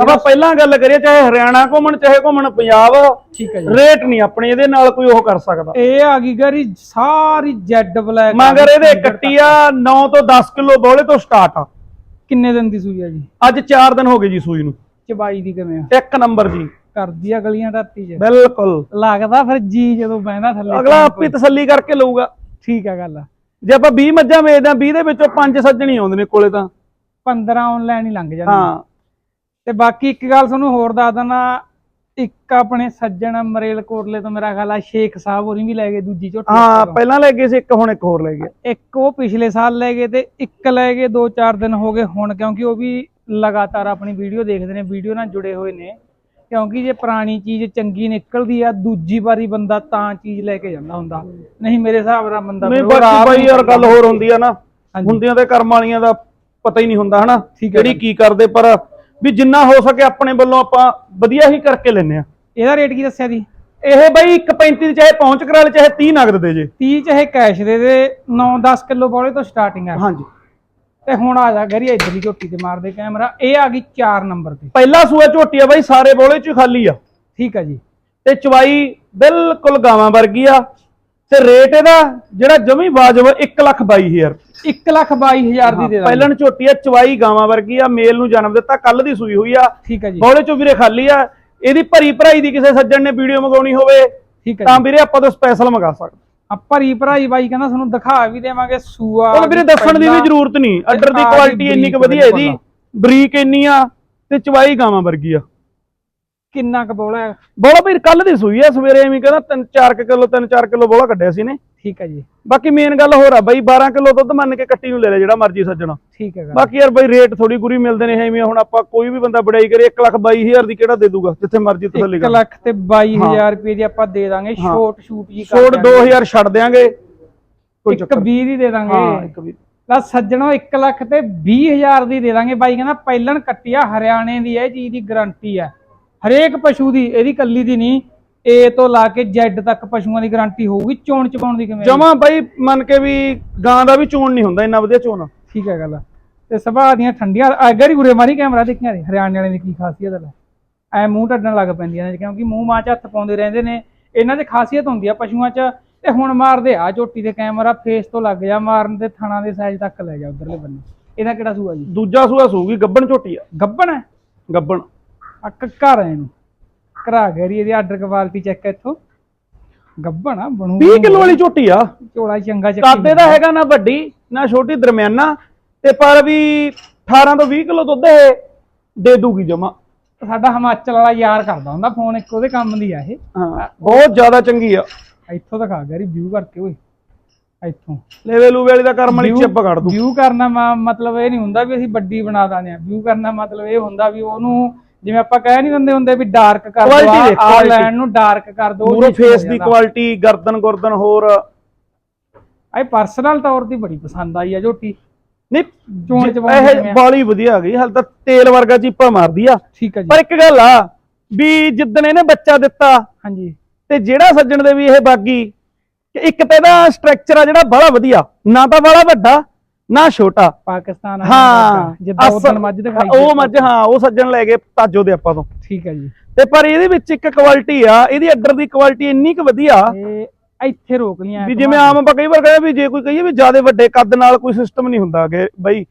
ਆਪਾਂ ਪਹਿਲਾਂ ਗੱਲ ਕਰੀਏ ਚਾਹੇ ਹਰਿਆਣਾ ਘੁੰਮਣ ਚਾਹੇ ਘੁੰਮਣ ਪੰਜਾਬ ਠੀਕ ਹੈ ਜੀ। ਰੇਟ ਨਹੀਂ ਆਪਣੇ ਇਹਦੇ ਨਾਲ ਕੋਈ ਉਹ ਕਰ ਸਕਦਾ। ਇਹ ਆ ਗਈ ਗਰੀ ਸਾਰੀ ਜੈਡ ਬਲੈਕ ਮਗਰ ਇਹਦੇ ਕੱਟੀ ਆ 9 ਤੋਂ 10 ਕਿਲੋ ਬੋਲੇ ਤੋਂ ਸਟਾਰਟ ਆ। ਕਿੰਨੇ ਦਿਨ ਦੀ ਸੂਈ ਆ ਜੀ? ਅੱਜ 4 ਦਿਨ ਹੋ ਗਏ ਜੀ ਸੂਈ ਨੂੰ। ਚਬਾਈ ਦੀ ਕਿਵੇਂ ਆ? ਇੱਕ ਨੰਬਰ ਜੀ। ਕਰਦੀ ਆ ਗਲੀਆਂ ਧਰਤੀ 'ਚ। ਬਿਲਕੁਲ। ਲੱਗਦਾ ਫਿਰ ਜੀ ਜਦੋਂ ਬਹਿੰਦਾ ਥੱਲੇ ਅਗਲਾ ਆਪੇ ਤਸੱਲੀ ਕਰਕੇ ਲਊਗਾ। ਠੀਕ ਆ ਗੱਲ ਜੇ ਆਪਾਂ 20 ਮੱਝਾਂ ਵੇਚਦੇ ਆ 20 ਦੇ ਵਿੱਚੋਂ 5 ਸੱਜਣੀ ਆਉਂਦੇ ਨੇ ਕੋਲੇ ਤਾਂ। 15 ਆਨਲਾਈਨ ਹੀ ਲੰਘ ਜਾਂਦੇ ਹਾਂ। ਤੇ ਬਾਕੀ ਇੱਕ ਗੱਲ ਤੁਹਾਨੂੰ ਹੋਰ ਦੱਸ ਦਣਾ ਇੱਕ ਆਪਣੇ ਸੱਜਣ ਮਰੇਲ ਕੋਟਲੇ ਤੋਂ ਮੇਰਾ ਖਿਆਲ ਆ ਸ਼ੇਖ ਸਾਹਿਬ ਹੋਰੀ ਵੀ ਲੈ ਗਏ ਦੂਜੀ ਝੋਟੀ ਹਾਂ। ਪਹਿਲਾਂ ਲੈ ਗਏ ਸੀ ਇੱਕ ਹੁਣ ਇੱਕ ਹੋਰ ਲੈ ਗਏ। ਇੱਕ ਉਹ ਪਿਛਲੇ ਸਾਲ ਲੈ ਗਏ ਤੇ ਇੱਕ ਲੈ ਗਏ 2-4 ਦਿਨ ਹੋ ਗਏ ਹੁਣ ਕਿਉਂਕਿ ਉਹ ਵੀ ਲਗਾਤਾਰ ਆਪਣੀ ਵੀਡੀਓ ਦੇਖਦੇ ਨੇ ਵੀਡੀਓ ਨਾਲ ਜੁੜੇ ਹੋਏ ਨੇ। ਕਿਉਂਕਿ ਜੇ ਪੁਰਾਣੀ ਚੀਜ਼ ਚੰਗੀ ਨਿਕਲਦੀ ਆ ਦੂਜੀ ਵਾਰੀ ਬੰਦਾ ਤਾਂ ਚੀਜ਼ ਲੈ ਕੇ ਜਾਂਦਾ ਹੁੰਦਾ। ਨਹੀਂ ਮੇਰੇ ਹਿਸਾਬ ਨਾਲ ਬੰਦਾ ਨਹੀਂ ਬਾਕੀ ਬਾਈ ਯਾਰ ਗੱਲ ਹੋਰ ਹੁੰਦੀ ਆ ਨਾ। ਹੁੰਦੀਆਂ ਤੇ ਕਰਮ ਵਾਲੀਆਂ ਦਾ ਪਤਾ ਹੀ ਨਹੀਂ ਹੁੰਦਾ ਹਨਾ। ਜਿਹੜੀ ਕੀ ਕਰਦੇ ਪਰ ਵੀ ਜਿੰਨਾ ਹੋ ਸਕੇ ਆਪਣੇ ਵੱਲੋਂ ਆਪਾਂ ਵਧੀਆ ਹੀ ਕਰਕੇ ਲੈਨੇ ਆ ਇਹਦਾ ਰੇਟ ਕੀ ਦੱਸਿਆ ਜੀ? ਇਹ ਬਾਈ 135 ਦੀ ਚਾਹੇ ਪਹੁੰਚ ਕਰਾ ਲੈ ਚਾਹੇ 30 ਨਗਦ ਦੇ ਜੇ। 30 ਚਾਹੇ ਕੈਸ਼ ਦੇ ਦੇ 9-10 ਕਿਲੋ ਬੋਲੇ ਤੋਂ ਸਟਾਰਟਿੰਗ ਆ। ਹਾਂਜੀ। ਤੇ ਹੁਣ ਆ ਜਾ ਗਰੀ ਇਧਰਲੀ ਝੋਟੀ ਤੇ ਮਾਰਦੇ ਕੈਮਰਾ ਇਹ ਆ ਗਈ 4 ਨੰਬਰ ਤੇ। ਪਹਿਲਾ ਸੂਆ ਝੋਟੀ ਆ ਬਾਈ ਸਾਰੇ ਬੋਲੇ ਚ ਖਾਲੀ ਆ। ਠੀਕ ਆ ਜੀ। ਤੇ ਚਵਾਈ ਬਿਲਕੁਲ ਗਾਵਾਂ ਵਰਗੀ ਆ। ਤੇ ਰੇਟ ਇਹਦਾ ਜਿਹੜਾ ਜਮੀ ਵਾਜਬ 122000 1 ਲੱਖ 22000 ਦੀ ਦੇ ਦਾਂਗੇ। ਪਹਿਲਣ ਝੋਟੀ ਆ ਚਵਾਈ ਗਾਵਾਂ ਵਰਗੀ ਆ ਮੇਲ ਨੂੰ ਜਨਮ ਦਿੱਤਾ ਕੱਲ ਦੀ ਸੂਈ ਹੋਈ ਆ। ਠੀਕ ਆ ਜੀ। ਬੋਲੇ ਚੋਂ ਵੀਰੇ ਖਾਲੀ ਆ ਇਹਦੀ ਭਰੀ ਭਰਾਈ ਦੀ ਕਿਸੇ ਸੱਜਣ ਨੇ ਵੀਡੀਓ ਮੰਗਾਉਣੀ ਹੋਵੇ ਠੀਕ ਆ ਤਾਂ ਵੀਰੇ ਆਪਾਂ ਤੋਂ ਸਪੈਸ਼ਲ ਮੰਗਾ ਸਕਦੇ। ਆ ਭਰੀ ਭਰਾਈ ਬਾਈ ਕਹਿੰਦਾ ਤੁਹਾਨੂੰ ਦਿਖਾ ਵੀ ਦੇਵਾਂਗੇ ਸੂਆ ਉਹ ਵੀਰੇ ਦੱਸਣ ਦੀ ਵੀ ਜ਼ਰੂਰਤ ਨਹੀਂ ਅੱਡਰ ਦੀ ਕੁਆਲਿਟੀ ਇੰਨੀ ਕੁ ਵਧੀਆ ਇਹਦੀ। ਬਰੀਕ ਇੰਨੀ ਆ ਤੇ ਚਵਾਈ ਗਾਵਾਂ ਵਰਗੀ ਆ। ਕਿੰਨਾ ਕੁ ਬੋਲਾ ਹੈ? ਬੋਲਾ ਵੀਰ ਕੱਲ ਦੀ ਸੂਈ ਆ ਸਵੇਰੇ ਐਵੇਂ ਕਹਿੰਦਾ 3-4 ਕਿਲੋ 3-4 ਕਿਲੋ ਬੋਲਾ ਕੱਢਿਆ ਸੀ ਨੇ ਠੀਕ ਆ ਜੀ। ਬਾਕੀ ਮੇਨ ਗੱਲ ਹੋਰ ਆ ਬਾਈ 12 ਕਿਲੋ ਦੁੱਧ ਮੰਨ ਕੇ ਕੱਟੀ ਨੂੰ ਲੈ ਲੈ ਜਿਹੜਾ ਮਰਜ਼ੀ ਸੱਜਣਾ। ਠੀਕ ਹੈ ਗੱਲ। ਬਾਕੀ ਯਾਰ ਬਾਈ ਰੇਟ ਥੋੜੀ ਗੁਰੀ ਮਿਲਦੇ ਨੇ ਐਵੇਂ ਹੁਣ ਆਪਾਂ ਕੋਈ ਵੀ ਬੰਦਾ ਬੜਾਈ ਕਰੇ 1,22,000 ਦੀ ਕਿਹੜਾ ਦੇ ਦੂਗਾ ਜਿੱਥੇ ਮਰਜ਼ੀ ਤਸੱਲੀ 1 ਕਰ। ਲੱਖ ਤੇ 22000 ਰੁਪਏ ਦੀ ਆਪਾਂ ਦੇ ਦਾਂਗੇ ਹਾਂ। ਸ਼ੋਰਟ ਸ਼ੂਟ ਜੀ ਕਰ ਛੋੜ 2000 ਛੱਡ ਦਿਆਂਗੇ। ਕੋਈ ਚੱਕਰ 20 ਦੀ ਦੇ ਹਾਂ ਦਾਂਗੇ ਇੱਕ ਵੀ ਲਾ ਸੱਜਣੋ 1 ਲੱਖ ਤੇ 20000 ਦੀ ਦੇ ਦਾਂਗੇ। ਬਾਈ ਕਹਿੰਦਾ ਪਹਿਲਣ ਕੱਟਿਆ ਹਰਿਆਣੇ ਦੀ ਇਹ ਚੀਜ਼ ਦੀ ਗਾਰੰਟੀ ਹੈ ਹਰੇਕ ਪਸ਼ੂ ਦੀ ਇਹਦੀ ਕੱਲੀ ਦੀ ਨਹੀਂ ਏ ਤੋਂ ਲਾ ਕੇ ਜ਼ੈਡ ਤੱਕ ਪਸ਼ੂਆਂ ਦੀ ਗਾਰੰਟੀ ਹੋਊਗੀ ਚੋਣ ਚਪਾਉਣ ਦੀ ਕਿਵੇਂ? ਜਮਾ ਬਾਈ ਮੰਨ ਕੇ ਵੀ ਗਾਂ ਦਾ ਵੀ ਚੋਣ ਨਹੀਂ ਹੁੰਦਾ ਇੰਨਾ ਵਧੀਆ ਚੋਣ ਠੀਕ ਹੈ ਗੱਲ। ਤੇ ਸੁਭਾਅ ਦੀਆਂ ਠੰਡੀਆਂ ਅਗਰ ਹੀ ਉਰੇ ਮਾਰੀ ਕੈਮਰਾ ਦੇਖੀਆਂ ਨੇ ਹਰਿਆਣੇ ਵਾਲੇ ਦੀ ਕੀ ਖਾਸੀਅਤ ਹੈ ਐ ਮੂੰਹ ਢੱਡਣ ਲੱਗ ਪੈਂਦੀਆਂ ਨੇ ਕਿਉਂਕਿ ਮੂੰਹ ਮਾਂ ਚ ਹੱਥ ਪਾਉਂਦੇ ਰਹਿੰਦੇ ਨੇ ਇਹਨਾਂ 'ਚ ਖਾਸੀਅਤ ਹੁੰਦੀ ਆ ਪਸ਼ੂਆਂ 'ਚ। ਤੇ ਹੁਣ ਮਾਰਦੇ ਆ ਝੋਟੀ ਦੇ ਕੈਮਰਾ ਫੇਸ ਤੋਂ ਲੱਗ ਜਾ ਮਾਰਨ ਤੇ ਥਣਾ ਦੇ ਸਾਈਜ਼ ਤੱਕ ਲੈ ਜਾ ਉਧਰਲੇ ਬੰਨੇ। ਇਹਦਾ ਕਿਹੜਾ ਸੂਆ ਜੀ? ਦੂਜਾ ਸੂਆ ਸੂਗੀ ਗੱਬਣ ਝੋਟੀ ਆ। ਗੱਬਣ? ਹੈ ਗੱਬਣ। ਆ ਕੱਕਾ ਰਹੇ ਇਹਨੂੰ ਕਰਾ ਗਰੀ ਇਹਦੀ ਆਰਡਰ ਕੁਆਲਿਟੀ ਚੈੱਕ ਇੱਥੋਂ। ਗੱਬਣ ਆ ਬਣੂ 20 ਕਿਲੋ ਵਾਲੀ ਝੋਟੀ ਆ। ਝੋਲਾ ਚੰਗਾ ਚੱਕੀ ਕਾਦੇ ਦਾ ਹੈਗਾ ਨਾ ਵੱਡੀ ਨਾ ਛੋਟੀ ਦਰਮਿਆਨਾ। ਤੇ ਪਰ ਵੀ 18 ਤੋਂ 20 ਕਿਲੋ ਦੁੱਧ ਇਹ ਦੇ ਦੂਗੀ ਜਮਾ। ਸਾਡਾ ਹਿਮਾਚਲ ਵਾਲਾ ਯਾਰ ਕਰਦਾ ਹੁੰਦਾ ਫੋਨ ਇੱਕ ਉਹਦੇ ਕੰਮ ਦੀ ਆ ਇਹ। ਹਾਂ ਬਹੁਤ ਜ਼ਿਆਦਾ ਚੰਗੀ ਆ। ਇੱਥੋਂ ਦਿਖਾ ਗਰੀ ਵਿਊ ਕਰਕੇ ਓਏ। ਇੱਥੋਂ। ਲੈਵੇ ਲੂਵੇ ਵਾਲੀ ਦਾ ਕਰਮ ਵਾਲੀ ਚਿੱਪ ਕੱਢ ਦੂ। ਵਿਊ ਕਰਨਾ ਮਤਲਬ ਇਹ ਨਹੀਂ ਹੁੰਦਾ ਵੀ ਅਸੀਂ ਵੱਡੀ ਬਣਾ ਦਾਂਗੇ। ਵਿਊ ਕਰਨਾ ਮਤਲਬ ਇਹ ਹੁੰਦਾ ਵੀ ਉਹਨੂੰ ਜਿਵੇਂ ਆਪਾਂ ਕਹਿ ਨਹੀਂ ਦਿੰਦੇ ਹੁੰਦੇ ਵੀ ਡਾਰਕ ਕਰ ਦੋ Quality ਦੇਖ, ਆ quality। ਲੈਣ ਨੂੰ ਡਾਰਕ ਕਰ ਦੋ ਮੂਰੋ ਫੇਸ ਦੀ ਕੁਆਲਿਟੀ ਗਰਦਨ ਗੁਰਦਨ ਹੋਰ। ਆਈ ਪਰਸਨਲ ਤੌਰ ਤੇ ਬੜੀ ਪਸੰਦ ਆਈ ਆ ਝੋਟੀ। ਨਹੀਂ ਚੋਣ ਜ- ਚਵਾਉਣ ਕਿਵੇਂ ਇਹ ਆ? ਬਾਲੀ ਵਧੀਆ ਗਈ ਹਾਲ ਤਾਂ ਤੇਲ ਵਰਗਾ ਚੀਪਾ ਮਾਰਦੀ ਆ। ਠੀਕ ਹੈ ਜੀ। ਪਰ ਇੱਕ ਗੱਲ ਆ ਵੀ ਜਿੱਦਣ ਇਹਨੇ ਬੱਚਾ ਦਿੱਤਾ ਹਾਂਜੀ। ਤੇ ਜਿਹੜਾ ਸੱਜਣ ਦੇ ਵੀ ਇਹ ਬਾਗੀ ਕਿ ਇੱਕ ਤਾਂ ਇਹਦਾ ਸਟਰਕਚਰ ਆ ਜਿਹੜਾ ਬੜਾ ਵਧੀਆ ਨਾ ਤਾਂ ਬੜਾ ਵੱਡਾ। ਨਾ ਛੋਟਾ। ਪਾਕਿਸਤਾਨ ਵਾਲਾ ਹਾਂ ਜਿੱਦਾਂ ਅਸਲ- ਉਦੋਂ ਮੱਝ ਦਿਖਾਈ ਉਹ ਸੀ। ਮੱਝ ਹਾਂ ਉਹ ਸੱਜਣ ਲੈ ਗਏ ਤਾਜੋ ਦੇ ਆਪਾਂ ਤੋਂ। ਠੀਕ ਹੈ ਜੀ। ਤੇ ਪਰ ਇਹਦੇ ਵਿੱਚ ਇੱਕ ਕੁਆਲਿਟੀ ਆ ਇਹਦੀ ਅੱਡਰ ਦੀ ਕੁਆਲਿਟੀ ਇੰਨੀ ਕੁ ਵਧੀਆ ਇਹ ਇੱਥੇ ਰੋਕ ਲਿਆ ਵੀ ਜਿਵੇਂ ਆਮ ਆਪਾਂ ਕਈ ਵਾਰ ਕਹਿੰਦੇ ਵੀ ਜੇ ਕੋਈ ਕਹੀਏ ਵੀ ਜ਼ਿਆਦਾ ਵੱਡੇ ਕੱਦ ਨਾਲ ਕੋਈ ਸਿਸਟਮ ਨਹੀਂ ਹੁੰਦਾ ਕਿ ਬਈ।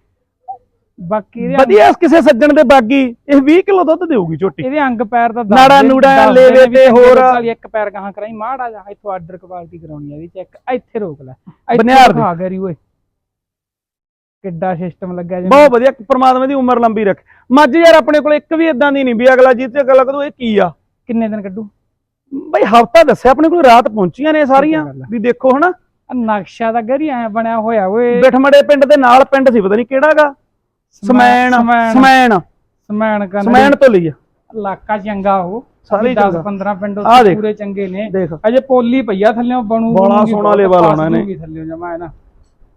ਬਾਕੀ ਇਹਦੇ ਵਧੀਆ ਕਿਸੇ ਸੱਜਣ ਦੇ ਬਾਗੀ ਇਹ 20 ਕਿਲੋ ਦੁੱਧ ਦੇਊਗੀ ਝੋਟੀ ਇਹਦੇ ਅੰਗ ਪੈਰ ਦਾ ਨਾੜਾ ਨੂੜਾ ਲੇਵੇ ਤੇ ਹੋਰ। ਵਾਲੀ ਇੱਕ ਪੈਰ ਗਾਹਾਂ ਕਰਾਈ ਮਾੜਾ ਜਾ ਇੱਥੋਂ ਆਰਡਰ ਕੁਆਲਿਟੀ ਕਰਾਉਣੀ ਆ ਇਹਦੀ ਚੈੱਕ ਇੱਥੇ ਰੋਕ ਲੈ। ਇੱਥੇ ਬਨਿਆਰ ਦੀ। ਦਿਖਾ ਗਰੀ ਓਏ। ਕਿੱਡਾ ਸਿਸਟਮ ਲੱਗਾ ਜਿਵੇਂ ਬਹੁਤ ਵਧੀਆ ਪ੍ਰਮਾਤਮਾ ਦੀ ਉਮਰ ਲੰਬੀ ਰੱਖ। ਮੱਝ ਯਾਰ ਆਪਣੇ ਕੋਲ ਇੱਕ ਵੀ ਇਦਾਂ ਦੀ ਨਹੀਂ ਵੀ ਅਗਲਾ ਜਿੱਤੇ ਅਗਲਾ ਕਦੋਂ ਇਹ ਕੀ ਆ? ਕਿੰਨੇ ਦਿਨ ਕੱਢੂ? ਬਈ ਹਫਤਾ ਦੱਸਿਆ ਆਪਣੇ ਕੋਲ ਰਾਤ ਪਹੁੰਚੀਆਂ ਨੇ ਸਾਰੀਆਂ। ਵੀ ਦੇਖੋ ਹਨਾ। ਨਕਸ਼ਾ ਦਾ ਗਰੀ ਐ ਬਣਿਆ ਹੋਇਆ ਓਏ। ਬਿਠਮੜੇ ਪਿੰਡ ਦੇ ਨਾਲ ਪਿੰਡ ਸੀ ਪਤਾ ਨਹੀਂ ਕਿਹੜਾਗਾ। ਸਮੈਣ ਸਮੈਣ ਸਮੈਣ। ਕੰਨ ਸਮੈਣ ਤੋਂ ਲਈ ਆ। ਇਲਾਕਾ ਚੰਗਾ ਉਹ। ਸਾਰੇ 10 ਚੰਗਾ। 15 ਪਿੰਡ। ਪੂਰੇ ਚੰਗੇ ਨੇ। ਅਜੇ ਪੋਲੀ ਪਈਆ ਥੱਲੇੋਂ ਬਣੂ ਬੜਾ ਸੋਹਣਾ ਲੇਵਾ ਲਾਉਣਾ। ਜੂਗੀ ਥੱਲੇੋਂ ਜਮਾ ਨਾ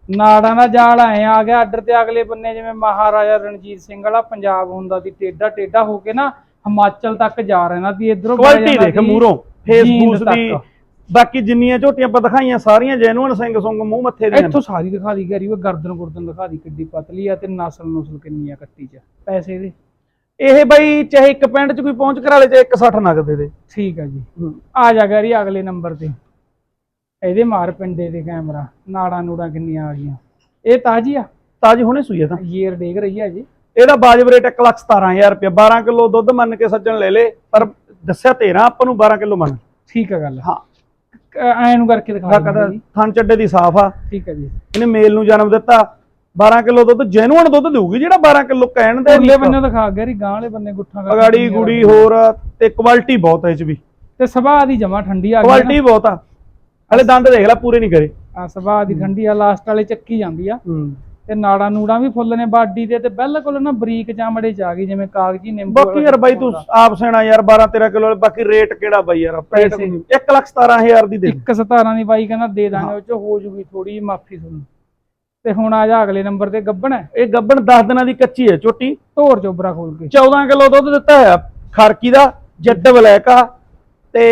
ਨਾੜਾਂ ਦਾ ਜਾਲ ਐ ਆ ਗਿਆ ਅੱਡਰ ਤੇ ਅਗਲੇ ਬੰਨੇ ਜਿਵੇਂ ਮਹਾਰਾਜਾ ਰਣਜੀਤ ਸਿੰਘ ਵਾਲਾ ਪੰਜਾਬ ਹੁੰਦਾ ਸੀ ਟੇਡਾ ਟੇਡਾ ਹੋ ਕੇ ਨਾ ਹਿਮਾਚਲ ਤੱਕ ਜਾ ਰਹਿਣਾ ਸੀ ਇਧਰੋਂ ਕੁਆਲਿਟੀ ਦੇਖ ਮੂਰੋਂ ਫੇਸਬੁੱਕ ਦੀ ਬਾਕੀ ਜਿੰਨੀਆਂ ਝੋਟੀਆਂ ਆਪਾਂ ਦਿਖਾਈਆਂ ਸਾਰੀਆਂ ਜੈਨੂਅਨ ਸਿੰਘ ਸੁੰਗ ਮੂੰਹ ਮੱਥੇ ਦੇ ਇੱਥੋਂ ਸਾਰੀ ਦਿਖਾ ਦੀ ਗਰੀ ਉਹ ਗਰਦਨ ਗੁਰਦਨ ਦਿਖਾ ਦੀ ਕਿੱਡੀ ਪਤਲੀ ਆ ਤੇ ਨਸਲ ਨੁਸਲ ਕਿੰਨੀ ਆ ਕੱਟੀ ਚ। ਪੈਸੇ ਦੇ। ਇਹ ਬਈ ਚਾਹੇ ਇੱਕ ਪਿੰਡ 'ਚ ਕੋਈ ਪਹੁੰਚ ਕਰਾ ਲੇ ਚਾਹੇ 160 ਨਗਦ ਦੇ ਦੇ। ਠੀਕ ਆ ਜੀ। ਆ ਜਾ ਗਰੀ ਅਗਲੇ ਨੰਬਰ ਤੇ। ਇਹਦੇ ਮਾਰ ਪਿੰਡੇ ਦੇ ਕੈਮਰਾ ਨਾੜਾਂ ਨੂੜਾਂ ਕਿੰਨੀਆਂ ਆ ਗਈਆਂ। ਇਹ ਤਾਜੀ ਆ? ਤਾਜੀ ਹੁਣੇ ਸੂਈ ਆ ਤਾਂ। ਯੇਰ ਡੇਗ ਰਹੀ ਆ ਜੀ। ਇਹਦਾ ਬਾਜਬ ਰੇਟ 117000 ਰੁਪਏ 12 ਕਿਲੋ ਦੁੱਧ ਮੰਨ ਕੇ ਸੱਜਣ ਲੈ ਲੇ ਪਰ ਦੱਸਿਆ 13 ਆਪਾਂ ਨੂੰ 12 ਕਿਲੋ ਮੰਨ ਠੀਕ ਆ ਗੱਲ। ਹਾਂ। ਐ ਨੂੰ ਕਰਕੇ ਦਿਖਾ ਜੀ। ਥਣ ਚੱਡੇ ਦੀ ਸਾਫ਼ ਆ। ਠੀਕ ਆ ਜੀ। ਇਹਨੇ ਮੇਲ ਨੂੰ ਜਨਮ ਦਿੱਤਾ। 12 ਕਿਲੋ ਦੁੱਧ ਜੈਨੂਅਨ ਦੁੱਧ ਦੇਊਗੀ ਜਿਹੜਾ 12 ਕਿਲੋ ਕਹਿਣ ਦੇ ਅਗਲੇ ਬੰਨੇ ਦਿਖਾ ਗਰੀ ਗਾਂ ਵਾਲੇ ਬੰਨੇ ਗੁੱਠਾ ਕਰਕੇ ਅਗਾੜੀ ਗੁੜੀ। ਹੋਰ ਤੇ ਕੁਆਲਿਟੀ ਬਹੁਤ ਹੈ ਇਹ ਚ ਵੀ। ਤੇ ਸੁਭਾਅ ਦੀ ਜਮਾ ਠੰਡੀ ਆ ਗਈ ਕੁਆਲਿਟੀ ਬਹੁਤ ਆ। ਹਲੇ ਦੰਦ ਦੇਖ ਲੈ ਪੂਰੇ ਨਹੀਂ ਕਰੇ। ਆ ਸੁਭਾਅ ਦੀ ਠੰਡੀ ਆ ਲਾਸਟ ਵਾਲੇ ਚੱਕੀ ਜਾਂਦੀ ਆ। ਤੇ ਨਾੜਾਂ ਨੂੜਾਂ ਵੀ ਫੁੱਲ ਨੇ ਬਾਡੀ ਦੇ ਤੇ ਬਿਲਕੁਲ ਨਾ ਬਰੀਕ ਚਾਮੜੇ ਚ ਆ ਗਈ ਜਿਵੇਂ ਕਾਗਜੀ ਨਿੰਬੂ ਬਾਕੀ ਯਾਰ ਬਾਈ ਤੂੰ ਆਪ ਸੈਣਾ ਯਾਰ 12 13 ਕਿਲੋ ਬਾਕੀ ਰੇਟ ਕਿਹੜਾ ਬਾਈ ਯਾਰ ਪੈਸੇ। 1 ਲੱਖ 17000 ਦੀ ਦੇ। ਇੱਕ 17 ਦੀ ਬਾਈ ਕਹਿੰਦਾ ਦੇ ਦਾਂਗੇ ਉਹ ਚ ਹੋ ਜੂਗੀ ਥੋੜੀ ਮਾਫੀ ਤੁਹਾਨੂੰ। ਤੇ ਹੁਣ ਆ ਜਾ ਅਗਲੇ ਨੰਬਰ ਤੇ ਗੱਬਣ ਹੈ? ਇਹ ਗੱਬਣ 10 ਦਿਨਾਂ ਦੀ ਕੱਚੀ ਹੈ ਛੋਟੀ ਧੋਰ ਚੋਬਰਾ ਖੋਲ ਕੇ। 14 ਕਿਲੋ ਦੁੱਧ ਦਿੱਤਾ ਹੈ ਖਰਕੀ ਦਾ ਜੱਟ ਬਲੈਕ ਆ। ਤੇ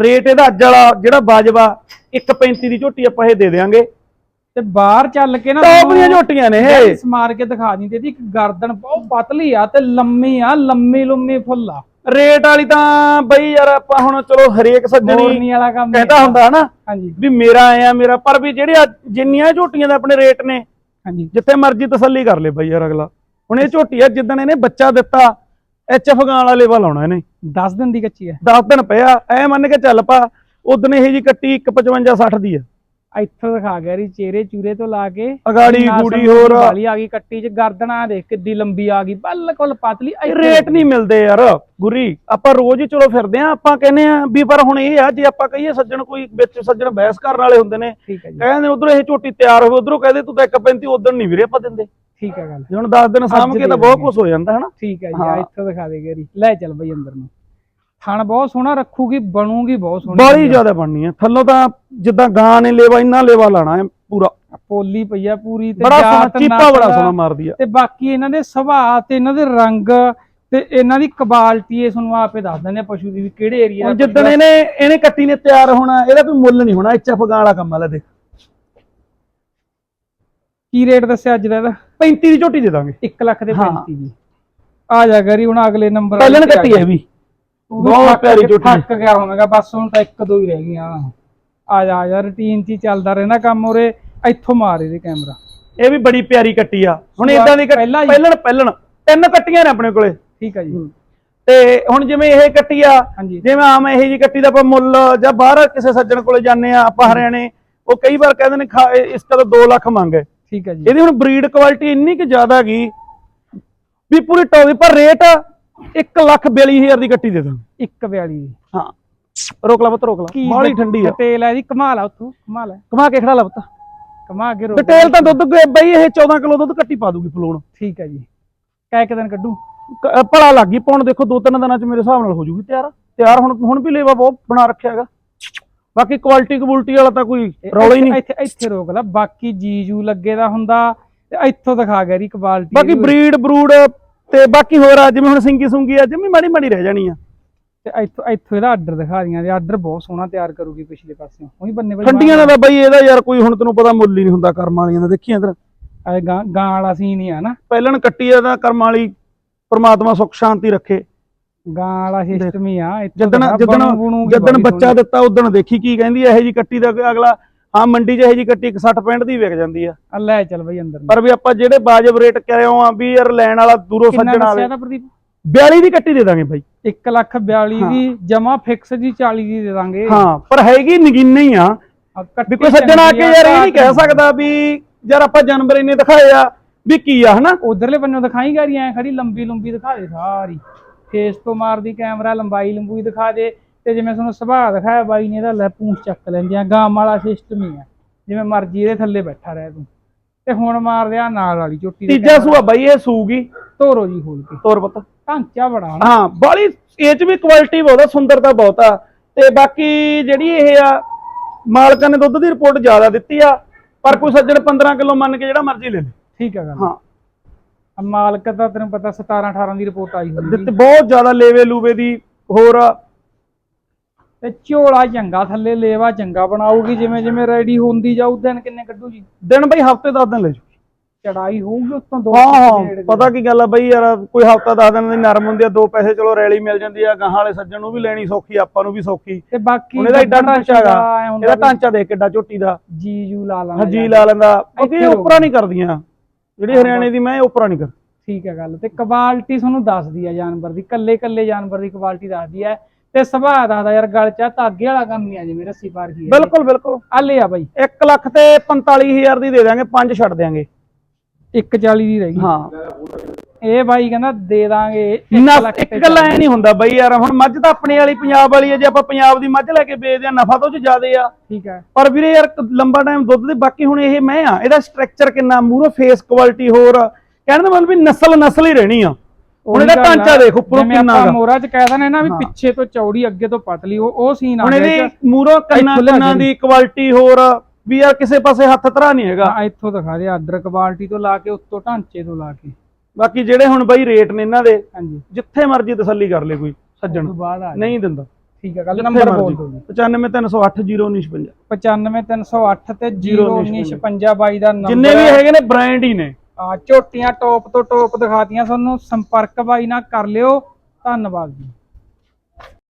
ਰੇਟ ਇਹਦਾ ਅੱਜ ਵਾਲਾ ਜਿਹੜਾ ਬਾਜਵਾ 1.35 ਦੀ ਝੋਟੀ ਆਪਾਂ ਇਹ ਦੇ ਦੇਾਂਗੇ ਤੇ ਬਾਹਰ ਚੱਲ ਕੇ ਨਾ ਟੌਪ ਦੀਆਂ ਝੋਟੀਆਂ ਨੇ ਇਹ। ਗੈਸ ਮਾਰ ਕੇ ਦਿਖਾ ਦਿੰਦੇ ਦੀ ਇੱਕ ਗਰਦਨ ਬਹੁਤ ਪਤਲੀ ਆ ਤੇ ਲੰਮੀ ਆ ਲੰਮੀ ਲੰਮੀ ਫੁੱਲ ਆ। ਰੇਟ ਵਾਲੀ ਤਾਂ ਬਈ ਯਾਰ ਆਪਾਂ ਹੁਣ ਚਲੋ ਹਰੇਕ ਸੱਜਣੀ ਮੋਰਨੀ ਵਾਲਾ ਕੰਮ ਕਹਿੰਦਾ ਹੁੰਦਾ ਹਨਾ ਹਾਂਜੀ। ਵੀ ਮੇਰਾ ਆਇਆ ਮੇਰਾ ਪਰ ਵੀ ਜਿਹੜੇ ਜਿੰਨੀਆਂ ਝੋਟੀਆਂ ਦੇ ਆਪਣੇ ਰੇਟ ਨੇ ਹਾਂਜੀ। ਜਿੱਥੇ ਮਰਜ਼ੀ ਤਸੱਲੀ ਕਰ ਲੇ ਬਈ ਯਾਰ ਅਗਲਾ। ਹੁਣ ਇਹ ਝੋਟੀ ਆ ਜਿੱਦਣ ਇਹਨੇ ਬੱਚਾ ਦਿੱਤਾ ਐਚ ਅਫਗਾਨ ਵਾਲਾ ਲੇਵਾ ਲਾਉਣਾ ਇਹਨੇ। 10 ਦਿਨ ਦੀ ਕੱਚੀ ਹੈ। 10 ਦਿਨ ਪਿਆ ਐ ਮੰਨ ਕੇ ਚੱਲ ਪਾ ਉਦਣ ਇਹ ਜੀ ਕੱਟੀ 155 60 ਦੀ ਆ। ਇੱਥੋਂ ਦਿਖਾ ਗਿਆ ਰੀ ਚਿਹਰੇ ਚੂਰੇ ਤੋਂ ਲਾ ਕੇ ਅਗਾੜੀ ਗੂੜੀ ਹੋਰ। ਵਾਲੀ ਆ ਗਈ ਕੱਟੀ ਚ ਗਰਦਨਾ ਦੇਖ ਕਿੱਡੀ ਲੰਬੀ ਆ ਗਈ ਬਿਲਕੁਲ ਪਤਲੀ ਇਹ ਇੱਥੇ ਰੇਟ ਨਹੀਂ ਮਿਲਦੇ ਯਾਰ ਗੁਰੀ ਆਪਾਂ ਰੋਜ਼ ਹੀ ਚਲੋ ਫਿਰਦੇ ਆ ਆਪਾਂ ਕਹਿੰਦੇ ਆ ਵੀ ਪਰ ਹੁਣ ਇਹ ਆ ਜੇ ਆਪਾਂ ਕਹੀਏ ਸੱਜਣ ਕੋਈ ਵਿੱਚ ਸੱਜਣ ਬਹਿਸ ਕਰਨ ਵਾਲੇ ਹੁੰਦੇ ਨੇ ਠੀਕ ਹੈ ਜੀ। ਕਹਿੰਦੇ ਉਧਰੋਂ ਇਹ ਝੋਟੀ ਤਿਆਰ ਹੋਵੇ ਉਧਰੋਂ ਕਹਦੇ ਤੂੰ ਤਾਂ 135 ਉਧਰ ਨਹੀਂ ਵੀਰੇ ਆਪਾਂ ਦਿੰਦੇ। ਠੀਕ ਹੈ ਗੱਲ। ਜੇ ਹੁਣ 10 ਦਿਨ ਸਾਂਭ ਕੇ ਤਾਂ ਬਹੁਤ ਕੁਝ ਹੋ ਜਾਂਦਾ ਹਨਾ? ਠੀਕ ਹੈ ਜੀ ਆ ਹਾਂ। ਇੱਥੋਂ ਦਿਖਾ ਦੇ ਗੇਰੀ ਲੈ ਚੱਲ ਬਈ ਅੰਦਰ ਨੂੰ। ਥਣ ਬਹੁਤ ਸੋਹਣਾ ਰੱਖੂਗੀ ਬਣੂਗੀ ਬਹੁਤ ਸੋਹਣੀ ਬੜੀ ਜ਼ਿਆਦਾ ਬਣਨੀ ਆ ਥੱਲੋਂ ਤਾਂ ਜਿੱਦਾਂ ਗਾਂ ਨੇ ਲੇਵਾ ਇੰਨਾ ਲੇਵਾ ਲਾਣਾ ਹੈ ਪੂਰਾ। ਪੋਲੀ ਪਈ ਆ ਪੂਰੀ ਤੇ ਬੜਾ ਸੋਹਣਾ ਜਾਤ ਚੀਪਾ ਬੜਾ ਸੋਹਣਾ ਮਾਰਦੀ ਆ। ਤੇ ਬਾਕੀ ਇਹਨਾਂ ਦੇ ਸੁਭਾਅ ਤੇ ਇਹਨਾਂ ਦੇ ਰੰਗ ਤੇ ਇਹਨਾਂ ਦੀ ਕਬਾਲਟੀ ਇਹ ਤੁਹਾਨੂੰ ਆਪੇ ਦੱਸ ਦਿੰਦੇ ਆ ਪਸ਼ੂ ਦੀ ਵੀ ਕਿਹੜੇ ਏਰੀਆ ਹੁਣ ਜਿੱਦਣ ਇਹਨੇ ਇਹਨੇ ਕੱਟੀ ਨੇ ਤਿਆਰ ਹੋਣਾ ਇਹਦਾ ਕੋਈ ਮੁੱਲ ਨਹੀਂ ਹੋਣਾ ਐਚ ਐਫ ਗਾਂ ਵਾਲਾ ਕੰਮ ਵਾਲਾ ਦੇਖ। ਕੀ ਰੇਟ ਦੱਸਿਆ ਅੱਜ ਦਾ ਇਹਦਾ? 35 ਦੀ ਝੋਟੀ ਦੇ ਦਾਂਗੇ। 1 ਲੱਖ ਦੇ ਹਾਂ। 35 ਦੀ। ਆ ਜਾ ਗਰੀ ਹੁਣ ਅਗਲੇ ਨੰਬਰ ਪਹਿਲਾਂ ਨੇ ਕੱਟੀ ਹੈ ਵੀ। ਬਹੁਤ ਪਿਆਰੀ ਝੋਟੀ ਥੱਕ ਗਿਆ ਹੋਵੇਗਾ ਬਸ ਹੁਣ ਤਾਂ ਇੱਕ ਦੋ ਹੀ ਰਹਿ ਗਈਆਂ। ਆ ਜਾ ਆ ਜਾ ਰੁਟੀਨ 'ਚ ਹੀ ਚੱਲਦਾ ਰਹਿਣਾ ਕੰਮ ਉਰੇ ਇੱਥੋਂ ਮਾਰ ਇਹਦੇ ਕੈਮਰਾ ਇਹ ਵੀ ਬੜੀ ਪਿਆਰੀ ਕੱਟੀ ਆ। ਹੁਣ ਇਦਾਂ ਦੀ? ਪਹਿਲਣ ਪਹਿਲਣ। ਤਿੰਨ ਕੱਟੀਆਂ ਨੇ ਆਪਣੇ ਕੋਲੇ। ਠੀਕ ਹੈ ਜੀ। ਤੇ ਹੁਣ ਜਿਵੇਂ ਇਹ ਕੱਟੀ ਆ ਜਿਵੇਂ ਆਮ ਇਹ ਜੀ ਕੱਟੀ ਦਾ ਆਪਾਂ ਮੁੱਲ ਜਾਂ ਬਾਹਰ ਕਿਸੇ ਸੱਜਣ ਕੋਲੇ ਜਾਂਦੇ ਆ ਆਪਾਂ ਹਰਿਆਣੇ ਉਹ ਕਈ ਵਾਰ ਕਹਿੰਦੇ ਨੇ ਇਸ ਦਾ 2 ਲੱਖ ਮੰਗ। ਠੀਕ ਹੈ ਜੀ। ਇਹਦੀ ਹੁਣ ਬਰੀਡ ਕੁਆਲਿਟੀ ਇੰਨੀ ਕਿ ਜ਼ਿਆਦਾ ਹੈਗੀ ਵੀ ਪੂਰੀ ਟੌਪ ਪਰ ਰੇਟ 1 ਲੱਖ 42000 ਦੀ ਕੱਟੀ ਦੇ ਦਾਂਗੇ 142 ਦੀ ਹਾਂ। ਰੋਕ ਲਾ ਪੁੱਤ ਰੋਕ ਲਾ। ਬਾਹਲੀ ਠੰਡੀ ਆ। ਡਿਟੇਲ ਹੈ ਇਹਦੀ? ਕਮਾਲ ਆ ਉੱਥੋਂ ਕਮਾਲ ਹੈ ਕਮਾ ਕੇ ਖੜਾ ਲਾ ਪੁੱਤ। ਕਮਾ ਕੇ ਰੋਕ ਡਿਟੇਲ ਤਾਂ ਦੁੱਧ ਬਈ ਇਹ 14 ਕਿਲੋ ਦੁੱਧ ਕੱਟੀ ਪਾ ਦੂਗੀ ਫਲੋਣ। ਠੀਕ ਹੈ ਜੀ। ਕੈ ਕਿ ਦਿਨ ਕੱਢੂ। ਭਲਾ ਲੱਗ ਗਈ ਪਾਉਣ। ਦੇਖੋ ਦੋ ਤਿੰਨ ਦਿਨਾਂ ਚ ਮੇਰੇ ਹਿਸਾਬ ਨਾਲ ਹੋ ਜੂਗੀ ਤਿਆਰ। ਤਿਆਰ ਹੁਣ ਹੁਣ ਵੀ ਲੇਵਾ ਬਹੁਤ ਬਣਾ ਰੱਖਿਆ ਹੈਗਾ। ਬਾਕੀ ਕੁਆਲਿਟੀ ਕਬੂਲਟੀ ਵਾਲਾ ਤਾਂ ਕੋਈ ਰੌਲਾ ਹੀ ਨਹੀਂ। ਇੱਥੇ ਇੱਥੇ ਰੋਕ ਲੈ। ਬਾਕੀ ਜੀਜੂ ਲੱਗੇ ਦਾ ਹੁੰਦਾ ਤੇ ਇੱਥੋਂ ਦਿਖਾ ਗਿਆ ਰੀ ਕੁਆਲਿਟੀ ਬਾਕੀ ਬਰੀਡ ਬਰੂਡ ਤੇ ਬਾਕੀ ਹੋਰ ਆ ਜਿਵੇਂ ਹੁਣ ਸਿੰਗੀ ਸੁੰਗੀ ਆ ਜਮੀ ਮਾੜੀ ਮਾੜੀ ਰਹਿ ਜਾਣੀ ਆ। ਤੇ ਇੱਥੋਂ ਇੱਥੋਂ ਇਹਦਾ ਆਰਡਰ ਦਿਖਾ ਦੀਆਂ ਤੇ ਆਰਡਰ ਬਹੁਤ ਸੋਹਣਾ ਤਿਆਰ ਕਰੂਗੀ ਪਿਛਲੇ ਪਾਸਿਓਂ। ਉਹੀ ਬੰਨੇ ਵਾਲੀ ਖੰਡੀਆਂ ਦਾ ਬਈ ਇਹਦਾ ਯਾਰ ਕੋਈ ਹੁਣ ਤੈਨੂੰ ਪਤਾ ਮੁੱਲ ਹੀ ਨਹੀਂ ਹੁੰਦਾ ਕਰਮਾਂ ਵਾਲੀਆਂ ਦਾ ਦੇਖੀ ਇਧਰ। ਇਹ ਗਾਂ ਗਾਂ ਵਾਲਾ ਸੀਨ ਹੀ ਆ ਨਾ। ਪਹਿਲਣ ਕੱਟੀ ਆ ਤਾਂ ਕਰਮਾਂ ਵਾਲੀ ਪ੍ਰਮਾਤਮਾ ਸੁੱਖ ਸ਼ਾਂਤੀ ਰੱਖੇ। ਗਾਂ ਵਾਲਾ ਸਿਸਟਮ ਹੀ ਆ ਜਿੱਦਣ ਜਿੱਦਣ ਜਿੱਦਣ ਬੱਚਾ। ਦਿੱਤਾ ਉਦੋਂ ਦੇਖੀ ਕੀ ਕਹਿੰਦੀ ਇਹੋ ਜੀ ਕੱਟੀ ਦਾ ਅਗਲਾ ਹਾਂ ਮੰਡੀ 'ਚ ਇਹੋ ਜੀ ਕੱਟੀ 60 65 ਦੀ ਵਿਕ ਜਾਂਦੀ ਆ। ਆ ਲੈ ਚੱਲ ਬਈ ਅੰਦਰ ਨੂੰ। ਪਰ ਵੀ ਆਪਾਂ ਜਿਹੜੇ ਬਾਜਬ ਰੇਟ ਕਰਿਓ ਆ ਵੀ ਯਾਰ ਲੈਣ ਵਾਲਾ ਦੂਰੋਂ ਕਿੰਨਾ ਸੱਜਣ ਆਵੇ। ਦੱਸਿਆ ਤਾਂ ਪ੍ਰਦੀਪ? 42 ਦੀ ਕੱਟੀ ਦੇ ਦਾਂਗੇ ਬਾਈ। 1 ਲੱਖ 42 ਹਾਂ। ਦੀ ਜਮਾ ਫਿਕਸ ਜੀ 40 ਦੀ ਦੇ ਦਾਂਗੇ। ਹਾਂ ਪਰ ਹੈਗੀ ਨਗੀਨੇ ਹੀ ਆ ਕੱਟੀ ਵੀ ਕੋਈ ਸੱਜਣ ਆ ਕੇ ਯਾਰ ਇਹ ਨਹੀਂ ਕਹਿ ਸਕਦਾ ਵੀ ਯਾਰ ਆਪਾਂ ਜਾਨਵਰ ਇੰਨੇ ਦਿਖਾਏ ਆ ਵੀ ਕੀ ਆ ਹਨਾ? ਉਧਰਲੇ ਬੰਨੋਂ ਦਿਖਾਈ ਗਾਰੀ ਐ ਖੜੀ ਲੰਬੀ ਲੰਬੀ ਦਿਖਾ ਦੇ ਸਾਰੀ। ਫੇਸ ਤੋਂ ਮਾਰਦੀ ਕੈਮਰਾ ਲੰਬਾਈ ਲੰਬੂਈ ਦਿਖਾ ਦੇ। ਤੇ ਜਿਵੇਂ ਤੁਹਾਨੂੰ ਸੁਭਾਅ ਦਿਖਾਇਆ ਬਾਈ ਨੇ ਇਹਦਾ ਲੈ ਪੂੰਛ ਚੱਕ ਲੈਂਦੇ ਆ ਗਾਮ ਵਾਲਾ ਸਿਸਟਮ ਹੀ ਆ। ਜਿਵੇਂ ਮਰਜ਼ੀ ਇਹਦੇ ਥੱਲੇ ਬੈਠਾ ਰਹਿ ਤੂੰ। ਤੇ ਹੁਣ ਮਾਰ ਦਿਆ ਨਾਲ ਵਾਲੀ ਚੋਟੀ ਦੇ ਤੀਜਾ ਸੂਆ ਬਾਈ ਇਹ ਸੂਗੀ। ਧੋਰੋ ਜੀ ਖੋਲ ਕੇ। ਤੋਰ ਪਤਾ। ਢਾਂਚਾ ਬੜਾ ਨਾ। ਹਾਂ ਬਾਲੀ ਇਹ ਚ ਵੀ ਕੁਆਲਿਟੀ ਬਹੁਤ ਆ ਸੁੰਦਰਤਾ ਬਹੁਤ ਆ। ਤੇ ਬਾਕੀ ਜਿਹੜੀ ਇਹ ਆ ਮਾਲਕਾਂ ਨੇ ਦੁੱਧ ਦੀ ਰਿਪੋਰਟ ਜ਼ਿਆਦਾ ਦਿੱਤੀ ਆ ਪਰ ਕੋਈ ਸੱਜਣ 15 ਕਿਲੋ ਮੰਨ ਕੇ ਜਿਹੜਾ ਮਰਜ਼ੀ ਲੈ ਲੇ। ਠੀਕ ਆ ਗੱਲ। ਹਾਂ। ਮਾਲਕ ਦਾ ਤੈਨੂੰ ਪਤਾ 17 18 ਦੀ ਰਿਪੋਰਟ ਆਈ ਹੋਈ ਦਿੱਤੇ ਬਹੁਤ ਜ਼ਿਆਦਾ ਲੇਵੇ ਲੂਵੇ ਦੀ ਹੋਰ ਆ। ਤੇ ਝੋਲਾ ਚੰਗਾ ਥੱਲੇ ਲੇਵਾ ਚੰਗਾ ਬਣਾਉਗੀ ਜਿਵੇਂ ਜਿਵੇਂ ਰੈਡੀ ਹੁੰਦੀ ਜਾਊ ਦਿਨ ਕਿੰਨੇ ਕੱਢੂ ਜੀ? ਦਿਨ ਬਈ ਹਫ਼ਤੇ 10 ਦਿਨ ਲੈ ਜੂ ਚੜਾਈ ਹੋਊਗੀ ਉਤੋਂ ਦੋ ਹਾਂ ਹਾਂ। ਪਤਾ ਕੀ ਗੱਲ ਆ ਬਈ ਯਾਰ ਕੋਈ ਹਫਤਾ 10 ਦਿਨ ਦੀ ਨਰਮ ਹੁੰਦੀ ਆ ਦੋ ਪੈਸੇ ਚਲੋ ਰੈਲੀ ਮਿਲ ਜਾਂਦੀ ਆ ਗਾਹਾਂ ਵਾਲੇ ਸੱਜਣ ਨੂੰ ਵੀ ਲੈਣੀ ਸੌਖੀ ਆਪਾਂ ਨੂੰ ਵੀ ਸੌਖੀ। ਤੇ ਬਾਕੀ ਇਹਦਾ ਏਡਾ ਢਾਂਚਾ ਹੈਗਾ ਇਹਦਾ ਢਾਂਚਾ ਦੇਖ ਕਿੱਡਾ ਝੋਟੀ ਦਾ। ਜੀ ਜੂ ਲਾ ਲਾਂਗੇ ਹਜੀ ਲਾ ਲੈਂਦਾ। ਕਿਉਂਕਿ ਉਪਰਾ ਨਹੀਂ ਕਰਦੀਆਂ। ਜਿਹੜੀ ਹਰਿਆਣੇ ਦੀ ਮੈਂ ਉਪਰਾ ਨਹੀਂ ਕਰ ਠੀਕ ਹੈ ਗੱਲ ਤੇ ਕੁਆਲਿਟੀ ਤੁਹਾਨੂੰ ਦੱਸਦੀ ਆ ਜਾਨਵਰ ਦੀ ਕੱਲੇ ਕੱਲੇ ਜਾਨਵਰ ਦੀ ਕੁਆਲਿਟੀ ਦੱਸਦੀ ਆ। ਤੇ ਸੁਭਾਅ ਦੱਸਦਾ ਯਾਰ ਗਲ ਚ ਧਾਗੇ ਵਾਲਾ ਕੰਮ ਹੀ ਆ ਜਿਵੇਂ ਰੱਸੀ ਪਾਰ ਕੀ ਬਿਲਕੁਲ ਬਿਲਕੁਲ। ਆ ਲੈ ਆ ਬਾਈ। 1 ਲੱਖ ਤੇ 45000 ਦੀ ਦੇ ਦਾਂਗੇ 5 ਛੱਡ ਦਿਆਂਗੇ। 140 ਦੀ ਰਹੀ ਹਾਂ। ਇਹ ਬਾਈ ਕਹਿੰਦਾ ਦੇ ਦਾਂਗੇ ਇੱਕ ਨਾ ਲੱਖ ਇੱਕ ਤੇ ਗੱਲ ਐ ਨਹੀਂ ਹੁੰਦਾ ਬਈ ਯਾਰ ਹੁਣ ਮੱਝ ਤਾਂ ਆਪਣੇ ਵਾਲੀ ਪੰਜਾਬ ਵਾਲੀ ਹੈ ਜੇ ਆਪਾਂ ਪੰਜਾਬ ਦੀ ਮੱਝ ਲੈ ਕੇ ਵੇਚਦੇ ਆ ਨਫਾ ਤਾਂ ਉਹ ਚ ਜ਼ਿਆਦੇ ਆ। ਠੀਕ ਹੈ ਪਰ ਵੀਰੇ ਯਾਰ ਲੰਬਾ ਟਾਈਮ ਦੁੱਧ ਦੇ ਬਾਕੀ ਹੁਣ ਇਹ ਮੈਂ ਆ ਇਹਦਾ ਸਟਰਕਚਰ ਕਿੰਨਾ ਮੂਰੋ ਫੇਸ ਕੁਆਲਿਟੀ ਹੋਰ ਕਹਿਣ ਦਾ ਮਤਲਬ ਵੀ ਨਸਲ ਨਸਲ ਹੀ ਰਹਿਣੀ ਆ। ਹੁਣ ਇਹਦਾ ਢਾਂਚਾ ਦੇਖ ਉੱਪਰੋਂ ਕਿੰਨਾ ਗਾ। ਮੋਰਾ ਚ ਕਹਿ ਦਿੰਦੇ ਨਾ ਵੀ। ਪਿੱਛੇ ਤੋਂ ਚੌੜੀ ਅੱਗੇ ਤੋਂ ਪਤਲੀ ਉਹ ਉਹ ਸੀਨ ਆ ਹੁਣ ਇਹਦੀ ਮੂਰੋ ਕੰਨਾਂ ਕੰਨਾਂ ਦੀ ਕੁਆਲਿਟੀ ਹੋਰ ਵੀ ਯਾਰ ਕਿਸੇ ਪਾਸੇ ਹੱਥ ਧਰਾ ਨਹੀਂ ਹੈਗਾ। ਇੱਥੋਂ ਦਿਖਾ ਦੇ ਆਰਡਰ ਕੁਆਲਿਟੀ ਤੋਂ ਲਾ ਕੇ ਉੱਤੋਂ ਢਾਂਚੇ ਤੋਂ ਲਾ ਕੇ। ਬਾਕੀ ਜਿਹੜੇ ਹੁਣ ਬਈ ਰੇਟ ਨੇ ਇਹਨਾਂ ਦੇ ਹਾਂਜੀ। ਜਿੱਥੇ ਮਰਜ਼ੀ ਤਸੱਲੀ ਕਰ ਲੇ ਕੋਈ ਸੱਜਣ। ਨਹੀਂ ਦਿੰਦਾ। ਠੀਕ ਹੈ ਗੱਲ ਨੰਬਰ। ਬੋਲ ਦਿਓ ਜੀ। 95308 0956 95308 ਤੇ 01956 ਬਾਈ ਦਾ ਨੰਬਰ ਜਿੰਨੇ ਵੀ ਹੈਗੇ ਨੇ ਬ੍ਰਾਂਡ ਹੀ ਨੇ। ਆ ਝੋਟੀਆਂ ਟੋਪ ਤੋਂ ਟੋਪ ਦਿਖਾਤੀਆਂ ਤੁਹਾਨੂੰ ਸੰਪਰਕ ਬਾਈ ਨਾਲ ਕਰ ਲਿਓ। ਧੰਨਵਾਦ ਜੀ।